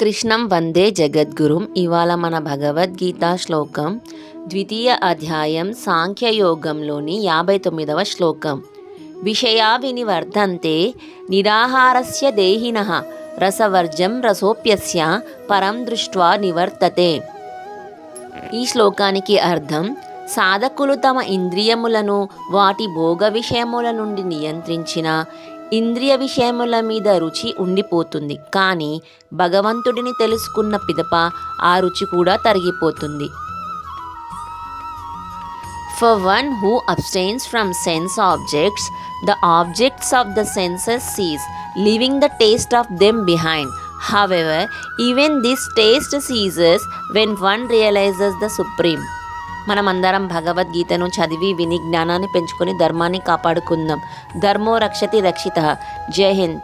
కృష్ణం వందే జగద్గురుం. ఇవాళ మన భగవద్గీత శ్లోకం ద్వితీయ అధ్యాయం సాంఖ్యయోగంలోని యాభై తొమ్మిదవ శ్లోకం. విషయా వినివర్ధంతే నిరాహారస్య దేహిన రసవర్జం రసోప్యస్య పరం దృష్ట్వా నివర్తతే. ఈ శ్లోకానికి అర్థం సాధకులు తమ ఇంద్రియములను వాటి భోగ విషయముల నుండి నియంత్రించిన ఇంద్రియ విషయముల మీద రుచి ఉండిపోతుంది. కానీ భగవంతుడిని తెలుసుకున్న పిదప ఆ రుచి కూడా తరిగిపోతుంది. For one who abstains from sense objects the objects of the senses cease leaving the taste of them behind however even this taste ceases when one realises the supreme మనమందరం భగవద్గీతను చదివి విని జ్ఞానాన్ని పెంచుకొని ధర్మాన్ని కాపాడుకుందాం. ధర్మో రక్షతి రక్షిత. జై హింద్.